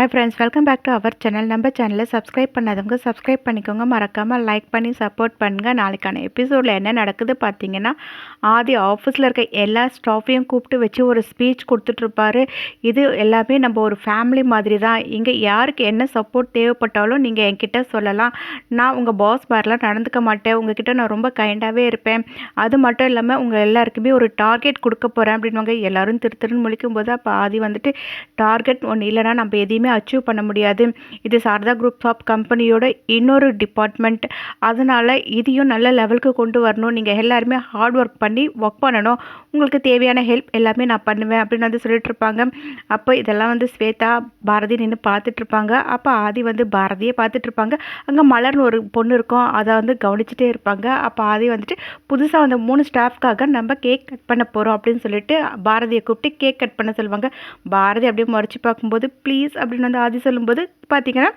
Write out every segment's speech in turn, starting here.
Hi friends welcome back to our channel நம்ம சேனலை subscribe பண்ணாதவங்க சப்ஸ்கிரைப் பண்ணிக்கோங்க. மறக்காமல் லைக் பண்ணி சப்போர்ட் பண்ணுங்கள் நாளைக்கான எபிசோடில் என்ன நடக்குது பார்த்தீங்கன்னா ஆதி ஆஃபீஸில் இருக்க எல்லா ஸ்டாஃபையும் கூப்பிட்டு வச்சு ஒரு ஸ்பீச் கொடுத்துட்ருப்பாரு இது எல்லாமே நம்ம ஒரு ஃபேமிலி மாதிரி தான் இங்கே யாருக்கு என்ன சப்போர்ட் தேவைப்பட்டாலும் நீங்கள் என்கிட்ட சொல்லலாம். நான் உங்கள் பாஸ் மாதிரிலாம் நடந்துக்க மாட்டேன். உங்ககிட்ட நான் ரொம்ப கைண்டாகவே இருப்பேன். அது மட்டும் இல்லாமல் உங்கள் எல்லாருக்குமே ஒரு டார்கெட் கொடுக்க போகிறேன் அப்படின்வாங்க எல்லோரும் திரு திருன்னு முழிக்கும் போது அப்போ ஆதி வந்துட்டு டார்கெட் ஒன்று இல்லைன்னா நம்ம எதையுமே அச்சீவ் பண்ண முடியாது. இது சாரதா குரூப் ஆஃப் கம்பெனியோட இன்னொரு டிபார்ட்மெண்ட் அதனால் இதையும் நல்ல லெவலுக்கு கொண்டு வரணும். நீங்கள் எல்லாருமே ஹார்ட் ஒர்க் பண்ணி ஒர்க் பண்ணணும். உங்களுக்கு தேவையான ஹெல்ப் எல்லாமே நான் பண்ணுவேன் அப்படின்னு வந்து சொல்லிட்டுருப்பாங்க அப்போ இதெல்லாம் வந்து ஸ்வேதா பாரதி நின்று பார்த்துட்ருப்பாங்க அப்போ ஆதி வந்து பாரதியை பார்த்துட்ருப்பாங்க அங்கே மலர்னு ஒரு பொண்ணு இருக்கும். அதை வந்து கவனிச்சுட்டே இருப்பாங்க. அப்போ ஆதி வந்துட்டு புதுசாக வந்த மூணு ஸ்டாஃப்காக நம்ம கேக் கட் பண்ண போகிறோம் அப்படின்னு சொல்லிட்டு பாரதியை கூப்பிட்டு கேக் கட் பண்ண சொல்லுவாங்க. பாரதி அப்படியே முறைச்சி பார்க்கும்போது ப்ளீஸ் அப்படின்னு வந்து ஆதி சொல்லும்போது பார்த்தீங்கன்னா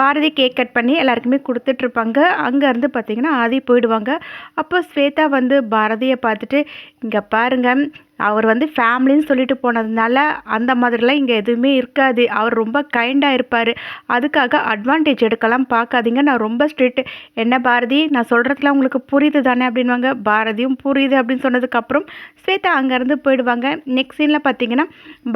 பாரதி கேக் கட் பண்ணி எல்லாருக்குமே கொடுத்துட்ருப்பாங்க. அங்கேருந்து பார்த்திங்கன்னா ஆதி போயிடுவாங்க. அப்போ ஸ்வேதா வந்து பாரதியை பார்த்துட்டு இங்கே பாருங்கள் அவர் வந்து ஃபேமிலின்னு சொல்லிட்டு போனதுனால அந்த மாதிரிலாம் இங்கே எதுவுமே இருக்காது. அவர் ரொம்ப கைண்டாக இருப்பார். அதுக்காக அட்வான்டேஜ் எடுக்கலாம் பார்க்காதீங்க. நான் ரொம்ப ஸ்ட்ரிக்ட் என்ன பாரதி? நான் சொல்கிறதுலாம் உங்களுக்கு புரியுது தானே அப்படின்வாங்க பாரதியும் புரியுது அப்படின்னு சொன்னதுக்கப்புறம் ஸ்வேதா அங்கேருந்து போயிடுவாங்க. நெக்ஸ்ட் சீனில் பார்த்தீங்கன்னா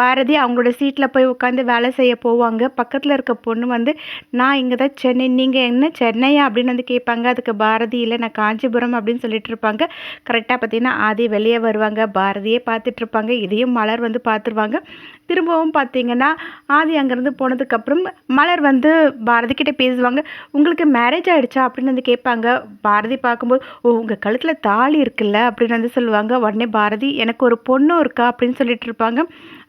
பாரதி அவங்களோட சீட்டில் போய் உட்காந்து வேலை செய்ய போவாங்க. பக்கத்தில் இருக்க பொண்ணு வந்து நான் இங்கே தான் சென்னை நீங்கள் என்ன சென்னையா? அப்படின்னு வந்து கேட்பாங்க. அதுக்கு பாரதி இல்லை நான் காஞ்சிபுரம் அப்படின்னு சொல்லிட்டு இருப்பாங்க. கரெக்டாக பார்த்தீங்கன்னா ஆதி வெளியே வருவாங்க. பாரதியே பார்த்துட்ருப்பாங்க. இதையும் மலர் வந்து பார்த்துருவாங்க. திரும்பவும் பார்த்தீங்கன்னா ஆதி அங்கேருந்து போனதுக்கப்புறம் மலர் வந்து பாரதி கிட்டே பேசுவாங்க. உங்களுக்கு மேரேஜ் ஆகிடுச்சா அப்படின்னு வந்து கேட்பாங்க. பாரதி பார்க்கும்போது ஓ உங்கள் கழுத்தில் தாலி இருக்குல்ல? அப்படின்னு வந்து சொல்லுவாங்க. உடனே பாரதி எனக்கு ஒரு பொண்ணும் இருக்கா? அப்படின்னு சொல்லிட்டு இருப்பாங்க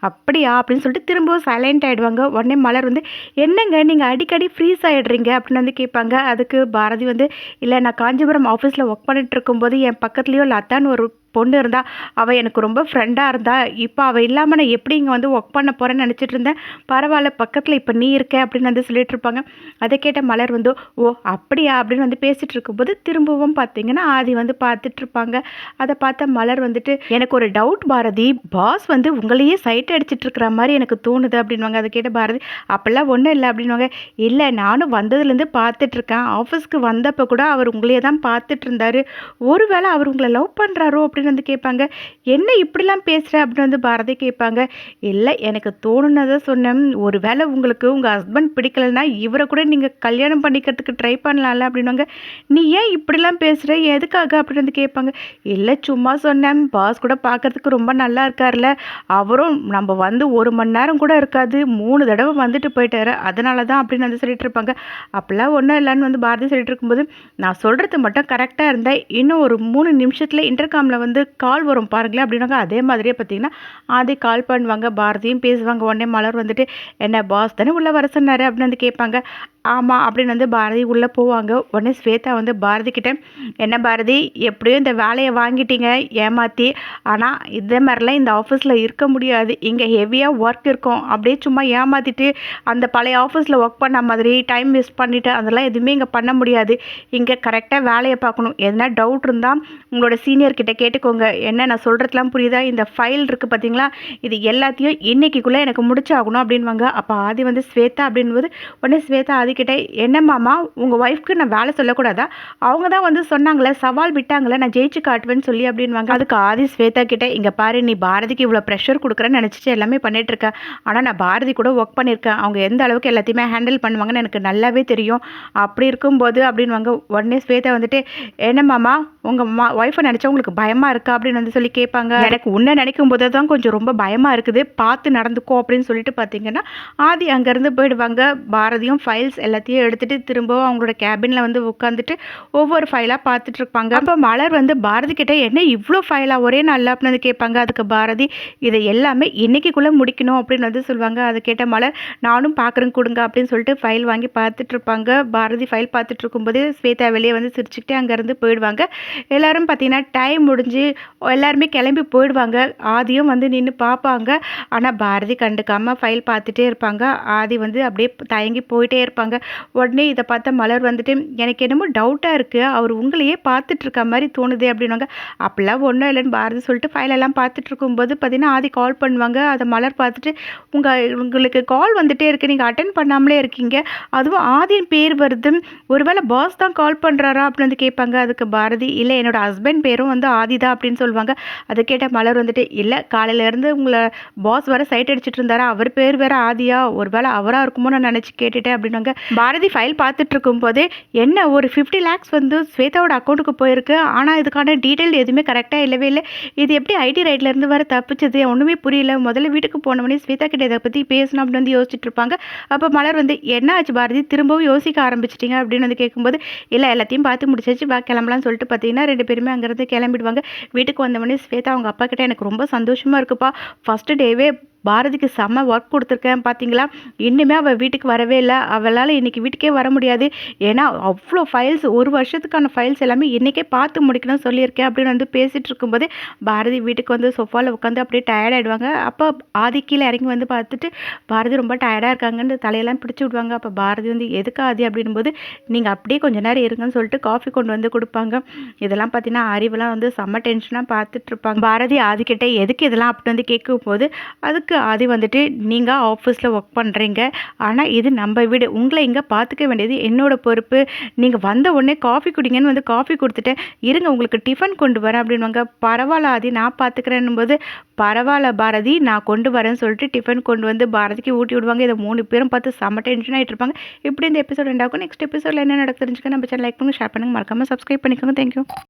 அப்படியா? அப்படின்னு சொல்லிட்டு திரும்பவும் சைலண்ட் ஆகிடுவாங்க உடனே மலர் வந்து என்னங்க நீங்கள் அடிக்கடி ஃப்ரீஸ் ஆகிடுறீங்க அப்படின்னு வந்து கேட்பாங்க. அதுக்கு பாரதி வந்து இல்லை நான் காஞ்சிபுரம் ஆஃபீஸில் ஒர்க் பண்ணிட்டு இருக்கும்போது என் பக்கத்துலேயோ லத்தான்னு ஒரு பொண்ணு இருந்தா அவள் எனக்கு ரொம்ப ஃப்ரெண்டாக இருந்தா இப்போ அவள் இல்லாமல் நான் எப்படி இங்கே வந்து ஒர்க் பண்ண போகிறேன்னு நினச்சிட்டு இருந்தேன். பரவாயில்ல பக்கத்தில் இப்போ நீ இருக்க அப்படின்னு வந்து சொல்லிட்டு இருப்பாங்க. அதை கேட்ட மலர் வந்து ஓ அப்படியா? அப்படின்னு வந்து பேசிகிட்டு இருக்கும்போது திரும்பவும் பார்த்தீங்கன்னா ஆதி வந்து பார்த்துட்டு இருப்பாங்க. அதை பார்த்த மலர் வந்துட்டு எனக்கு ஒரு டவுட் பாரதி. பாஸ் வந்து உங்களையே சைட் அடிச்சிட்டு இருக்கிற மாதிரி எனக்கு தோணுது அப்படின்வாங்க அதை கேட்ட பாரதி அப்போல்லாம் ஒன்றும் இல்லை அப்படின்வாங்க இல்லை நானும் வந்ததுலேருந்து பார்த்துட்ருக்கேன். ஆஃபீஸ்க்கு வந்தப்போ கூட அவர் உங்களையே தான் பார்த்துட்டு இருந்தார் ஒருவேளை அவர் உங்களை லவ் பண்ணுறாரோ அப்படின்னு வந்து கேட்பாங்க. என்ன இப்படிலாம் பேசுகிற அப்படின்னு வந்து பாரதி கேட்பாங்க. இல்லை எனக்கு தோணுனதை சொன்னேன். ஒரு வேளை உங்களுக்கு உங்கள் ஹஸ்பண்ட் பிடிக்கலைன்னா இவரை கூட நீங்கள் கல்யாணம் பண்ணிக்கிறதுக்கு ட்ரை பண்ணலாம்ல அப்படின்வாங்க நீ ஏன் இப்படிலாம் பேசுகிற எதுக்காக? அப்படின்னு வந்து கேட்பாங்க. இல்லை சும்மா சொன்னேன். பாஸ் கூட பார்க்கறதுக்கு ரொம்ப நல்லா இருக்கார்ல. அவரும் நம்ம வந்து ஒரு மணி நேரம் கூட இருக்காது. மூணு தடவை வந்துட்டு போயிட்டாரு. அதனால தான் அப்படின்னு வந்து சொல்லிட்டு இருப்பாங்க. அப்போல்லாம் ஒன்றும் இல்லைன்னு வந்து பாரதி சொல்லிட்டு இருக்கும்போது நான் சொல்கிறது மட்டும் கரெக்டாக இருந்தால் இன்னும் ஒரு மூணு நிமிஷத்தில் இன்டர்காமில் வந்து கால் வரும் பாருங்களேன் அப்படின்னாங்க. அதே மாதிரியே பார்த்தீங்கன்னா ஆதி கால் பண்ணுவாங்க பாரதியும் பேசுவாங்க. உடனே மலர் வந்துட்டு என்ன பாஸ் தானே உள்ளே வர சொன்னார்? அப்படின்னு வந்து கேட்பாங்க. ஆமாம் அப்படின்னு வந்து பாரதி உள்ளே போவாங்க. உடனே ஸ்வேதா வந்து பாரதி கிட்ட என்ன பாரதி எப்படியும் இந்த வேலையை வாங்கிட்டீங்க ஏமாற்றி ஆனால் இதே மாதிரிலாம் இந்த ஆஃபீஸில் இருக்க முடியாது. இங்கே ஹெவியாக ஒர்க் இருக்கும். அப்படியே சும்மா ஏமாற்றிட்டு அந்த பழைய ஆஃபீஸில் ஒர்க் பண்ண மாதிரி டைம் வேஸ்ட் பண்ணிவிட்டு அதெல்லாம் எதுவுமே இங்கே பண்ண முடியாது. இங்கே கரெக்டாக வேலையை பார்க்கணும். எதனா டவுட் இருந்தால் உங்களோட சீனியர்கிட்ட கேட்டுக்கோங்க. என்ன நான் சொல்கிறதுலாம் புரியுதா? இந்த ஃபைல் இருக்குது பார்த்தீங்களா இது எல்லாத்தையும் இன்னைக்குள்ளே எனக்கு முடிச்சாகணும் அப்படின்வாங்க அப்போ ஆதி வந்து ஸ்வேதா அப்படின்போது உடனே ஸ்வேதா ஆதி கிட்ட என்ன மாமா உங்கள் ஒய்ஃப்க்கு நான் வேலை சொல்லக்கூடாதா? அவங்க தான் வந்து சொன்னாங்களே சவால் விட்டாங்களே நான் ஜெயிச்சு காட்டுவேன்னு சொல்லி அப்படின்வாங்க அதுக்கு ஆதி ஸ்வேதா கிட்டே இங்கே பாரு நீ பாரதிக்கு இவ்வளோ ப்ரெஷர் கொடுக்குறேன்னு நினச்சிட்டு எல்லாமே பண்ணிகிட்ருக்கேன் ஆனால் நான் பாரதி கூட ஒர்க் பண்ணியிருக்கேன். அவங்க எந்த அளவுக்கு எல்லாத்தையுமே ஹேண்டில் பண்ணுவாங்கன்னு எனக்கு நல்லாவே தெரியும். அப்படி இருக்கும்போது அப்படின்வாங்க உடனே ஸ்வேதா வந்துட்டு என்ன மாமா உங்கள் மா ஒய்ஃபை நினச்சா உங்களுக்கு பயமாக இருக்கா? அப்படின்னு வந்து சொல்லி கேட்பாங்க. எனக்கு உன்னை நினைக்கும் போது தான் கொஞ்சம் ரொம்ப பயமாக இருக்குது. பார்த்து நடந்துக்கோ அப்படின்னு சொல்லிட்டு பார்த்தீங்கன்னா ஆதி அங்கேருந்து போயிடுவாங்க. பாரதியும் ஃபைல்ஸ் எல்லாத்தையும் எடுத்துகிட்டு திரும்பவும் அவங்களோட கேபினில் வந்து உட்காந்துட்டு ஒவ்வொரு ஃபைலாக பார்த்துட்டு இருப்பாங்க அப்போ மலர் வந்து பாரதி கிட்டே என்ன இவ்வளோ ஃபைலாக ஒரே நாளில்? அப்படின்னு வந்து கேட்பாங்க. அதுக்கு பாரதி இதை எல்லாமே இன்றைக்கிக்குள்ளே முடிக்கணும் அப்படின்னு வந்து சொல்லுவாங்க. அதை கேட்ட மலர் நானும் பார்க்குறேன் கொடுங்க அப்படின்னு சொல்லிட்டு ஃபைல் வாங்கி பார்த்துட்ருப்பாங்க பாரதி ஃபைல் பார்த்துட்டு இருக்கும்போது ஸ்வேதா வெளியே வந்து சிரிச்சுக்கிட்டே அங்கேருந்து போயிடுவாங்க. எல்லோரும் பார்த்தீங்கன்னா டைம் முடிஞ்சு எல்லாருமே கிளம்பி போயிடுவாங்க. ஆதியும் வந்து நின்று பார்ப்பாங்க. ஆனால் பாரதி கண்டுக்காமல் ஃபைல் பார்த்துட்டே இருப்பாங்க. ஆதி வந்து அப்படியே தயங்கி போயிட்டே இருப்பாங்க. உடனே இதை பார்த்தா மலர் வந்துட்டு எனக்கு என்னமோ டவுட்டாக இருக்குது அவர் உங்களையே பார்த்துட்ருக்க மாதிரி தோணுது அப்படின்னாங்க அப்படிலாம் ஒன்றும் இல்லைன்னு பாரதி சொல்லிட்டு ஃபைலெல்லாம் பார்த்துட்டு இருக்கும்போது பார்த்தீங்கன்னா ஆதி கால் பண்ணுவாங்க. அதை மலர் பார்த்துட்டு உங்கள் உங்களுக்கு கால் வந்துட்டே இருக்குது நீங்கள் அட்டன் பண்ணாமலே இருக்கீங்க. அதுவும் ஆதியின் பேர் வருது ஒருவேளை பாஸ் தான் கால் பண்ணுறாரா அப்படின்னு வந்து கேட்பாங்க. அதுக்கு பாரதி இல்லை என்னோடய ஹஸ்பண்ட் பேரும் வந்து ஆதி தான் அப்படின்னு சொல்லுவாங்க. அதை கேட்ட மலர் வந்துட்டு இல்லை காலையிலேருந்து உங்களை பாஸ் வர சைட் அடிச்சிட்டு இருந்தாரா? அவர் பேர் வேறு ஆதியா? ஒருவேளை அவராக இருக்குமோ நான் நினச்சி கேட்டுட்டேன் அப்படின்னாங்க பாரதி ஃபைல் பார்த்துட்டு இருக்கும்போதே என்ன ஒரு ஃபிஃப்டி லேக்ஸ் வந்து ஸ்வேதாவோட அக்கௌண்ட்டுக்கு போயிருக்கு? ஆனால் இதுக்கான டீட்டெயில் எதுவுமே கரெக்டாக இல்லவே இல்லை. இது எப்படி ஐடி ரைட்லேருந்து வர தப்பிச்சது? ஒன்றுமே புரியல. முதல்ல வீட்டுக்கு போனவொடனே ஸ்வேதா கிட்ட இதை பற்றி பேசணும் அப்படின்னு வந்து யோசிச்சுட்டு இருப்பாங்க அப்போ மலர் வந்து என்ன ஆச்சு பாரதி? திரும்பவும் யோசிக்க ஆரம்பிச்சிட்டிங்க? அப்படின்னு வந்து கேட்கும்போது இல்லை எல்லாத்தையும் பார்த்து முடிச்சாச்சு. வா கிளம்பலாம்னு சொல்லிட்டு பார்த்தீங்கன்னா ரெண்டு பேருமே அங்கேருந்து கிளம்பிடுவாங்க. வீட்டுக்கு வந்தவொடனே ஸ்வேதா அவங்க அப்பா கிட்ட எனக்கு ரொம்ப சந்தோஷமாக இருக்குப்பா. ஃபஸ்ட்டு டேவே பாரதிக்கு செம்ம ஒர்க் கொடுத்துருக்கேன் பார்த்தீங்களா இன்னுமே அவள் வீட்டுக்கு வரவே இல்லை. அவளால் இன்றைக்கி வீட்டுக்கே வர முடியாது. ஏன்னா அவ்வளோ ஃபைல்ஸ் ஒரு வருஷத்துக்கான ஃபைல்ஸ் எல்லாமே இன்றைக்கே பார்த்து முடிக்கணும்னு சொல்லியிருக்கேன் அப்படின்னு வந்து பேசிகிட்டு இருக்கும்போது பாரதி வீட்டுக்கு வந்து சோஃபாவில் உட்காந்து அப்படியே டயர்டாகிடுவாங்க அப்போ ஆதி கீழே இறங்கி வந்து பார்த்துட்டு பாரதி ரொம்ப டயர்டாக இருக்காங்கன்னு தலையெல்லாம் பிடிச்சி விடுவாங்க. அப்போ பாரதி வந்து எதுக்கு ஆதி? அப்படின்போது நீங்கள் அப்படியே கொஞ்ச நேரம் இருங்கன்னு சொல்லிட்டு காஃபி கொண்டு வந்து கொடுப்பாங்க. இதெல்லாம் பார்த்தீங்கன்னா அறிவெல்லாம் வந்து செம்ம டென்ஷனாக பார்த்துட்ருப்பாங்க பாரதி ஆதிக்கிட்ட எதுக்கு இதெல்லாம்? அப்படி வந்து கேட்கும் போது அதுக்கு ஆதி வந்துட்டு நீங்கள் ஆஃபீஸில் ஒர்க் பண்ணுறீங்க ஆனால் இது நம்ம வீடு. உங்களை இங்கே பார்த்துக்க வேண்டியது என்னோடய பொறுப்பு. நீங்கள் வந்த உடனே காஃபி குடிங்கன்னு வந்து காஃபி கொடுத்துட்டேன். இருங்க உங்களுக்கு டிஃபன் கொண்டு வரேன் அப்படின்வாங்க பரவாயில்ல ஆதி நான் பார்த்துக்கிறேன்னும் போது பரவாயில்ல பாரதி நான் கொண்டு வரேன்னு சொல்லிட்டு டிஃபன் கொண்டு வந்து பாரதிக்கு ஊட்டி விடுவாங்க. இதை மூணு பேரும் பார்த்து செம்ம டென்ஷன் ஆகிட்டு இருப்பாங்க. இப்படி இந்த எபிசோட் ரெண்டாகும் நெக்ஸ்ட் எபிசோடில் என்ன நடக்கு தெரிஞ்சுக்க நம்ம சேனல் லைக் பண்ணுங்கள் ஷேர் பண்ணுங்கள் மறக்காமல் சப்ஸ்கிரைப் பண்ணிக்கோங்க. தேங்க்யூ